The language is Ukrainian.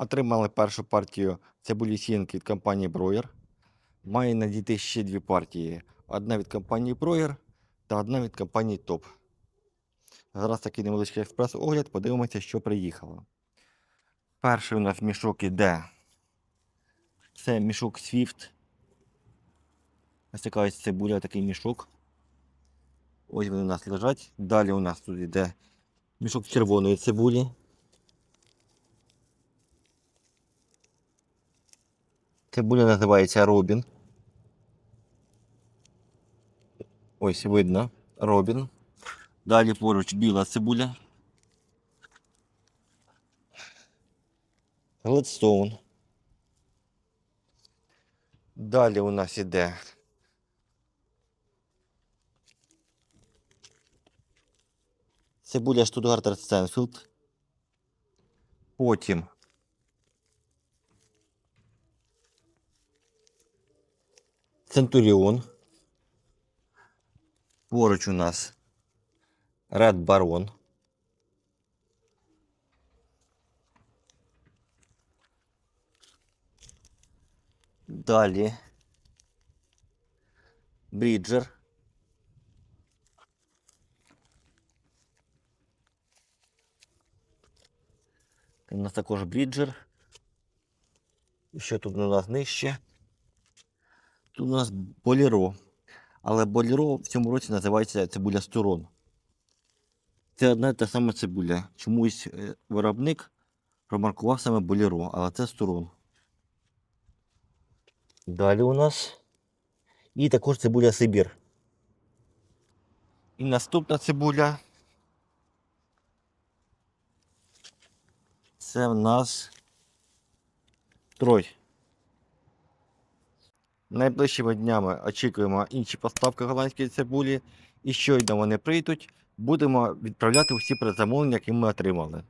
Отримали першу партію цибулі сінки від компанії Броєр. Має надійти ще дві партії. Одна від компанії Броєр та одна від компанії Топ. Зараз такий невеличкий експрес-огляд, подивимося, що приїхало. Перший у нас мішок іде. Це мішок Swift. Ось така ось цибуля, такий мішок. Ось вони у нас лежать. Далі у нас тут йде мішок червоної цибулі. Цибуля називається Робін. Ось видно. Робін. Далі поруч біла цибуля. Гледстоун. Далі у нас іде цибуля Штутгартер Стенфілд. Потім Центуріон. Поруч у нас Ред Барон. Далі Бріджер. У нас також Бріджер. І що тут у нас нижче? У нас Боліро. Але Боліро в цьому році називається цибуля Стурон. Це одна і та сама цибуля. Чомусь е, виробник промаркував саме Боліро, але це Стурон. Далі у нас. І також цибуля Сибір. І наступна цибуля. Це в нас Трой. Найближчими днями очікуємо інші поставки голландської цибулі. І щойно вони прийдуть, будемо відправляти усі предзамовлення, які ми отримали.